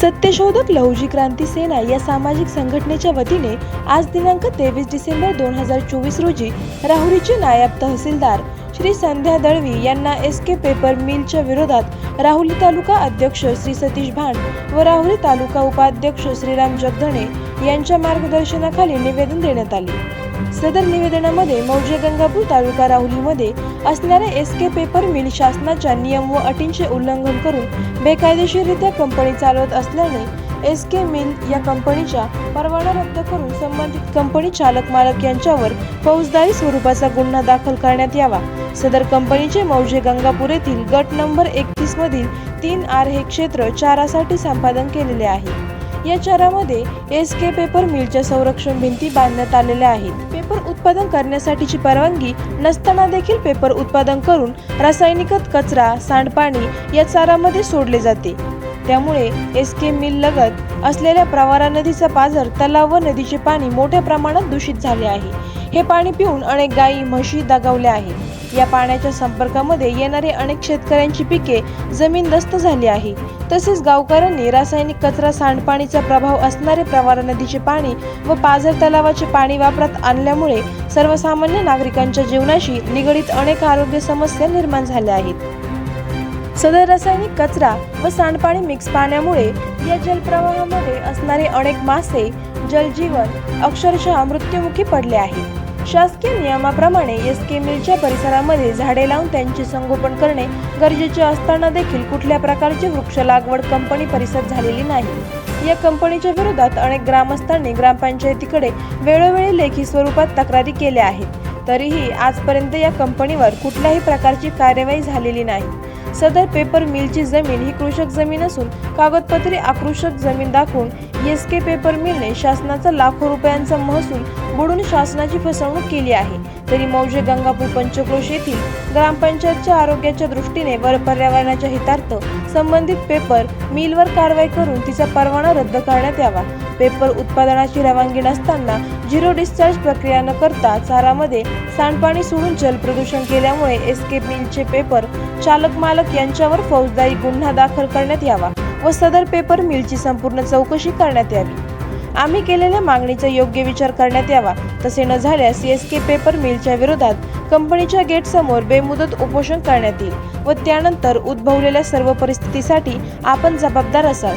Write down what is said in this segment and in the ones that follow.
सत्यशोधक लहुजी क्रांती सेना या सामाजिक संघटनेच्या वतीने आज दिनांक तेवीस डिसेंबर दोन हजार चोवीस रोजी राहुरीचे नायब तहसीलदार श्री संध्या दळवी यांना एस के पेपर मिलच्या विरोधात राहुरी तालुका अध्यक्ष श्री सतीश भांड व राहुरी तालुका उपाध्यक्ष श्रीराम जगधणे यांच्या मार्गदर्शनाखाली निवेदन देण्यात आले. सदर निवेदनामध्ये मौजे गंगापूर तालुका राहुलीमध्ये असणाऱ्या एस के पेपर मिल शासनाच्या नियम व अटींचे उल्लंघन करून बेकायदेशीररित्या कंपनी चालवत असल्याने एस के मिल या कंपनीच्या परवाना रद्द करून संबंधित कंपनी चालक मालक यांच्यावर फौजदारी स्वरूपाचा गुन्हा दाखल करण्यात यावा. सदर कंपनीचे मौजे गंगापूर येथील गट नंबर एकतीस मधील तीन आर हे क्षेत्र चारासाठी संपादन केलेले आहे. या चारामध्ये एस के पेपर मिलच्या संरक्षण भिंती बांधण्यात आलेल्या आहेत. पेपर उत्पादन करण्यासाठीची परवानगी नसताना देखील पेपर उत्पादन करून रासायनिक कचरा सांडपाणी या चारामध्ये सोडले जाते. त्यामुळे एस के मिल लगत असलेल्या प्रवारा नदीचा पाझर तलाव व नदीचे पाणी मोठ्या प्रमाणात दूषित झाले आहे. हे पाणी पिऊन अनेक गायी म्हशी दगावल्या आहेत. या पाण्याच्या संपर्कामध्ये येणारे अनेक शेतकऱ्यांची पिके जमीनदस्त झाली आहे. तसेच गावकऱ्यांनी रासायनिक कचरा सांडपाणीचा प्रभाव असणारे प्रवारा नदीचे पाणी व पाझर तलावाचे पाणी वापरात आणल्यामुळे सर्वसामान्य नागरिकांच्या जीवनाशी निगडीत अनेक आरोग्य समस्या निर्माण झाल्या आहेत. सदर रासायनिक कचरा व सांडपाणी मिक्स पाण्यामुळे या जलप्रवाहामध्ये असणारे अनेक मासे जलजीवन अक्षरशः मृत्युमुखी पडले आहेत. शासकीय नियमाप्रमाणे एस के मिलच्या परिसरामध्ये झाडे लावून त्यांचे संगोपन करणे गरजेचे असताना देखील कुठल्या प्रकारची वृक्ष लागवड कंपनी परिसर झालेली नाही. या कंपनीच्या विरोधात अनेक ग्रामस्थांनी ग्रामपंचायतीकडे वेळोवेळी लेखी स्वरूपात तक्रारी केल्या आहेत. तरीही आजपर्यंत या कंपनीवर कुठल्याही प्रकारची कार्यवाही झालेली नाही. सदर पेपर मिलची जमीन ही कृषक जमीन असून कागदपत्रे आकृषक जमीन दाखवून एस के पेपर मिलने शासनाचा लाखो रुपयांचा महसूल बुडून शासनाची फसवणूक केली आहे. तरी मौजे गंगापूर पंचक्रोश येथील ग्रामपंचायतच्या आरोग्याच्या दृष्टीने व पर्यावरणाच्या हितार्थ संबंधित पेपर मिलवर कारवाई करून तिचा परवाना रद्द करण्यात यावा. पेपर उत्पादनाची रवानगी नसताना झिरो डिस्चार्ज प्रक्रिया न करता चारामध्ये सांडपाणी सोडून जलप्रदूषण केल्यामुळे एस के मिलचे पेपर चालक मालक यांच्यावर फौजदारी गुन्हा दाखल करण्यात यावा व सदर पेपर मिलची संपूर्ण चौकशी करण्यात यावी. आम्ही केलेल्या मागणीचा योग्य विचार करण्यात यावा तसे न झाल्यास एस के पेपर मिलच्या विरोधात कंपनीच्या गेट समोर बेमुदत उपोषण करण्यात येईल व त्यानंतर उद्भवलेल्या सर्व परिस्थितीसाठी आपण जबाबदार असाल.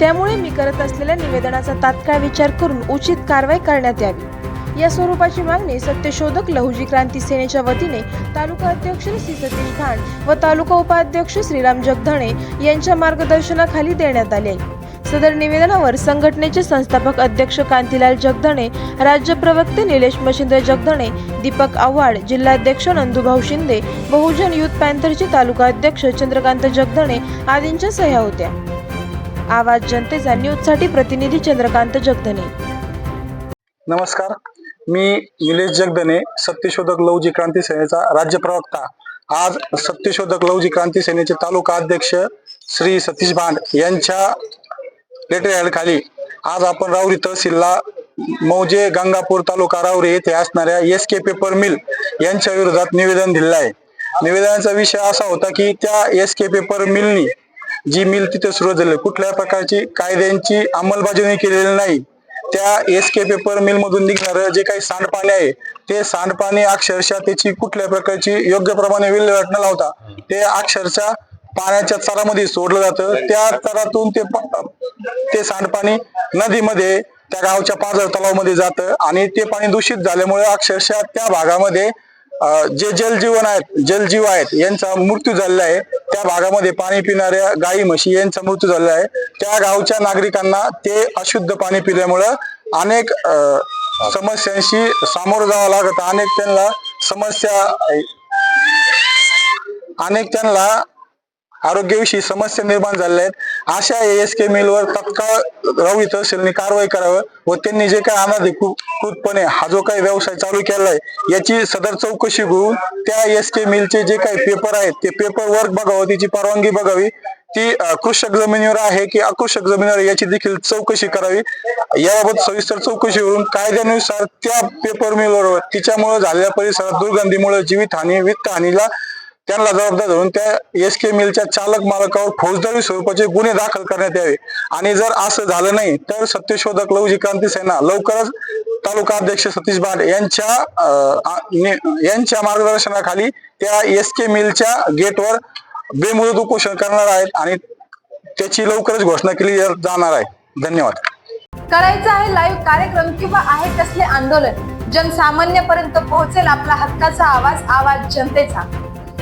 त्यामुळे मी करत असलेल्या निवेदनाचा तात्काळ विचार करून उचित कारवाई करण्यात यावी. या स्वरूपाची मागणी सत्यशोधक लहुजी क्रांती सेनेच्या वतीने तालुका अध्यक्ष श्री सतीश खान व तालुका उपाध्यक्ष श्रीराम जगधणे यांच्या मार्गदर्शनाखाली देण्यात आले आहे. सदर निवेदनावर संघटनेचे संस्थापक अध्यक्ष कांतीलाल जगधणे राज्य प्रवक्ते निलेश मशिंद्र जगधणे दीपक आव्हाड जिल्हाध्यक्ष नंदुभाऊ शिंदे बहुजन युथ पॅन्थरचे तालुका अध्यक्ष चंद्रकांत जगधणे आदींच्या सह्या होत्या. आवाज जनतेचा न्यूजसाठी प्रतिनिधी चंद्रकांत जगदने नमस्कार. मी निलेश जगदने सत्यशोधक लवजी क्रांती सेनेचा राज्य प्रवक्ता. आज सत्यशोधक लवजी क्रांती सेनेचे तालुका अध्यक्ष श्री सतीश भांड यांच्या लेटर खाली आज आपण राऊरी तहसीलला मौजे गंगापूर तालुका राऊरी येथे असणाऱ्या एस के पेपर मिल यांच्या विरोधात निवेदन दिलेलं आहे. निवेदनाचा विषय असा होता की त्या एस के पेपर मिलनी जी मिल तिथे सुरू झाली कुठल्या प्रकारची कायद्यांची अंमलबजावणी केलेली नाही. त्या एस के पेपर मिल मधून निघणारं जे काही सांडपाणी आहे ते सांडपाणी अक्षरशः त्याची कुठल्या प्रकारची योग्य प्रमाणे विल्हेवाट न लावता ते अक्षरशः पाण्याच्या चरामध्ये सोडलं जातं. त्या चरातून ते ते सांडपाणी नदीमध्ये त्या गावच्या पाझर तलावामध्ये जातं आणि ते पाणी दूषित झाल्यामुळे अक्षरशः त्या भागामध्ये जे जलजीवन आहेत जलजीव आहेत यांचा मृत्यू झालेला आहे. त्या भागामध्ये पाणी पिणाऱ्या गाई म्हशी यांचा मृत्यू झालेला आहे. त्या गावच्या नागरिकांना ते अशुद्ध पाणी पिल्यामुळं अनेक समस्यांशी सामोरं जावं लागत. अनेक त्यांना समस्या अनेक त्यांना आरोग्याविषयी समस्या निर्माण झालेल्या आहेत अशा एस के मिलवर तत्काळ राहुरी तहसीलने कारवाई करावं व त्यांनी जे काही अनाधिकृतपणे हा जो काही व्यवसाय चालू केलाय याची सदर चौकशी घेऊन त्या एस के मिलचे जे काही पेपर आहेत ते पेपर वर्क बघावं तिची परवानगी बघावी. ती कृषक जमिनीवर आहे की अकृषक जमिनीवर याची देखील चौकशी करावी. याबाबत सविस्तर चौकशी करून कायद्यानुसार त्या पेपर मिलवर तिच्यामुळे झालेल्या परिसरात दुर्गंधीमुळे जीवितहानी वित्तहानीला त्यांना जबाबदार धरून त्या एस के मिलच्या चालक मालकावर फौजदारी स्वरूपाचे गुन्हे दाखल करण्यात यावे. आणि जर असं झालं नाही तर सत्यशोधक लवजी क्रांती सेना लवकरच तालुका अध्यक्ष सतीश बाड यांच्या यांच्या मार्गदर्शनाखाली त्या एस के मिलच्या गेटवर बेमुदत उपोषण करणार आहेत आणि त्याची लवकरच घोषणा केली जाणार आहे. धन्यवाद. करायचं आहे लाईव्ह कार्यक्रम किंवा आहे कसले आंदोलन जनसामान्यपर्यंत पोहोचेल आपला हक्काचा आवाज आवाज जनतेचा.